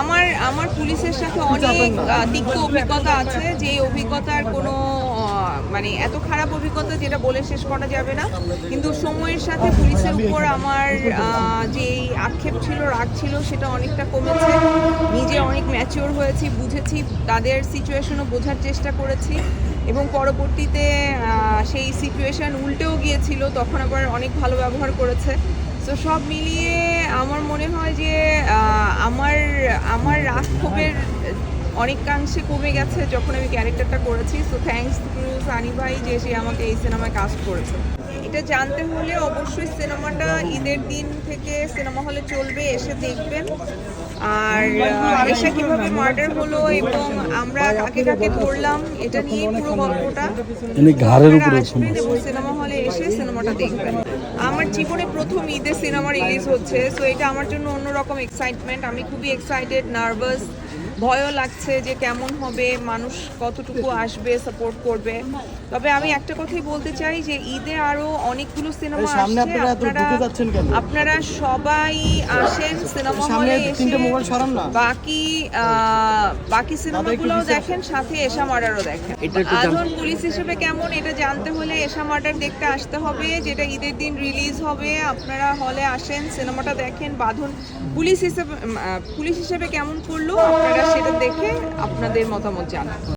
আমার আমার পুলিশের সাথে অনেক তিক্ত অভিজ্ঞতা আছে যে অভিজ্ঞতার কোনো মানে এত খারাপ অভিজ্ঞতা যেটা বলে শেষ করা যাবে না। কিন্তু সময়ের সাথে পুলিশের উপর আমার যে আক্ষেপ ছিল রাগ ছিল সেটা অনেকটা কমেছে। নিজে অনেক ম্যাচিওর হয়েছি বুঝেছি তাদের সিচুয়েশনও বোঝার চেষ্টা করেছি। এবং পরবর্তীতে সেই সিচুয়েশন উল্টেও গিয়েছিল তখন আবার অনেক ভালো ব্যবহার করেছে। তো সব মিলিয়ে আমার মনে হয় যে আমার রাগ ক্ষোভের, অনেকাংশে কমে গেছে যখন আমি ক্যারেক্টারটা করেছি। সো থ্যাংকস টু সানি ভাই যে সে আমাকে এই সিনেমায় কাস্ট করেছে। এটা জানতে হলে অবশ্যই সিনেমাটা ঈদের দিন থেকে সিনেমা হলে চলবে, এসে দেখবেন। আর এসা কীভাবে মার্ডার হলো এবং আমরা কাকে কাকে ধরলাম এটা নিয়ে পুরো গল্পটা। ঘাড়ের উপরে আসবেন এবং সিনেমা হলে এসে সিনেমাটা দেখবেন। আমার জীবনে প্রথম ঈদে সিনেমা রিলিজ হচ্ছে সো এটা আমার জন্য অন্যরকম এক্সাইটমেন্ট আমি খুবই এক্সাইটেড নার্ভাস ভয়ও লাগছে যে কেমন হবে মানুষ কতটুকু আসবে সাপোর্ট করবে। তবে আমি একটা কথাই বলতে চাই যে ঈদে আরও অনেকগুলো সিনেমা আসছে। আপনারা আপনারা সবাই আসেন সিনেমা হলে এসে। বাকি আহ, বাকি সিনেমাগুলোও দেখেন সাথে এশা মার্ডারও দেখেন। আজন পুলিশ হিসেবে কেমন? এটা জানতে হলে এশা মার্ডার দেখতে আসতে হবে যেটা ঈদের দিন রিলিজ হবে। আপনারা হলে আসেন সিনেমাটা দেখেন বাঁধন পুলিশ হিসেবে পুলিশ হিসেবে কেমন করল আপনারা সেটা দেখে আপনাদের মতামত জানান।